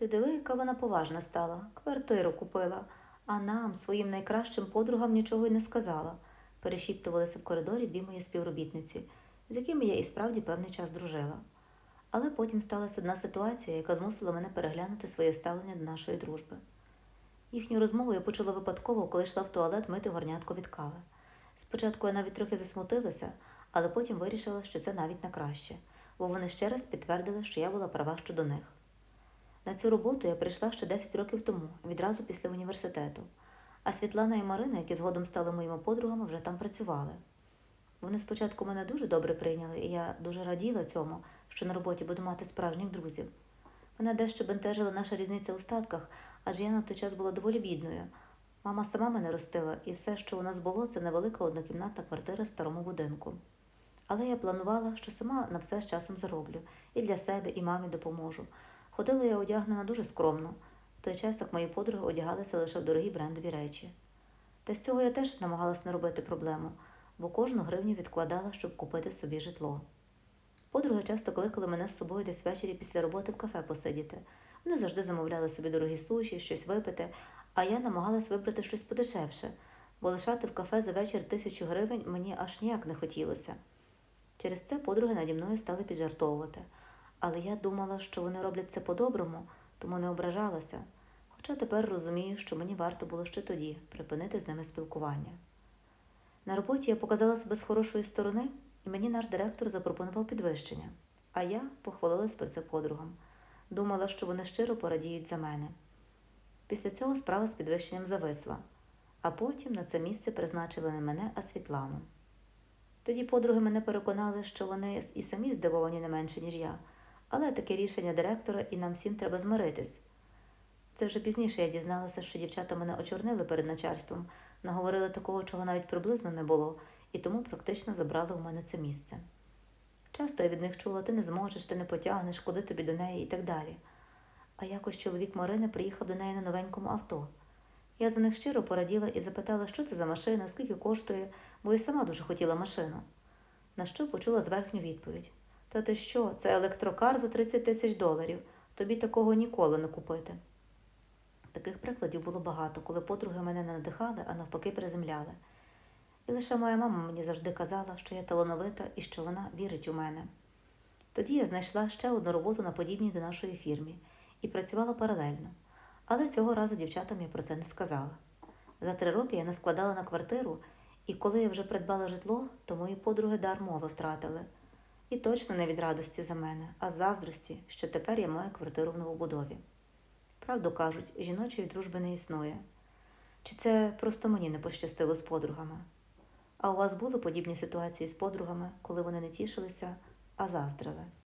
Ти диви, яка вона поважна стала, квартиру купила, а нам, своїм найкращим подругам, нічого й не сказала. Перешіптувалися в коридорі дві мої співробітниці, з якими я і справді певний час дружила. Але потім сталася одна ситуація, яка змусила мене переглянути своє ставлення до нашої дружби. Їхню розмову я почула випадково, коли йшла в туалет мити горнятку від кави. Спочатку я навіть трохи засмутилася, але потім вирішила, що це навіть на краще, бо вони ще раз підтвердили, що я була права щодо них. На цю роботу я прийшла ще 10 років тому, відразу після університету. А Світлана і Марина, які згодом стали моїми подругами, вже там працювали. Вони спочатку мене дуже добре прийняли, і я дуже раділа цьому, що на роботі буду мати справжніх друзів. Мене дещо бентежила наша різниця у статках, адже я на той час була доволі бідною. Мама сама мене ростила, і все, що у нас було, це невелика однокімнатна квартира в старому будинку. Але я планувала, що сама на все з часом зароблю, і для себе, і мамі допоможу. Ходила я одягнена дуже скромно. В той час, як мої подруги одягалися лише в дорогі брендові речі. Та з цього я теж намагалась не робити проблему, бо кожну гривню відкладала, щоб купити собі житло. Подруги часто кликали мене з собою десь ввечері після роботи в кафе посидіти. Вони завжди замовляли собі дорогі суші, щось випити, а я намагалась вибрати щось подешевше, бо лишати в кафе за вечір тисячу гривень мені аж ніяк не хотілося. Через це подруги наді мною стали піджартовувати, але я думала, що вони роблять це по-доброму, тому не ображалася. Хоча тепер розумію, що мені варто було ще тоді припинити з ними спілкування. На роботі я показала себе з хорошої сторони, і мені наш директор запропонував підвищення, а я похвалилась про це подругам. Думала, що вони щиро порадіють за мене. Після цього справа з підвищенням зависла, а потім на це місце призначили не мене, а Світлану. Тоді подруги мене переконали, що вони і самі здивовані не менше, ніж я, але таке рішення директора і нам всім треба змиритись. Це вже пізніше я дізналася, що дівчата мене очорнили перед начальством, наговорили такого, чого навіть приблизно не було, і тому практично забрали у мене це місце. Часто я від них чула, ти не зможеш, ти не потягнеш, куди тобі до неї і так далі. А якось чоловік Марини приїхав до неї на новенькому авто. Я за них щиро пораділа і запитала, що це за машина, скільки коштує, бо я сама дуже хотіла машину. На що почула зверхню відповідь: Та ти що, це електрокар за 30 тисяч доларів, тобі такого ніколи не купити. Таких прикладів було багато, коли подруги мене не надихали, а навпаки приземляли. І лише моя мама мені завжди казала, що я талановита і що вона вірить у мене. Тоді я знайшла ще одну роботу на подібній до нашої фірмі і працювала паралельно. Але цього разу дівчатам я про це не сказала. За три роки я не складала на квартиру, і коли я вже придбала житло, то мої подруги дар мови втратили. І точно не від радості за мене, а з заздрості, що тепер я маю квартиру в новобудові. Правду кажуть, жіночої дружби не існує. Чи це просто мені не пощастило з подругами? А у вас були подібні ситуації з подругами, коли вони не тішилися, а заздрили?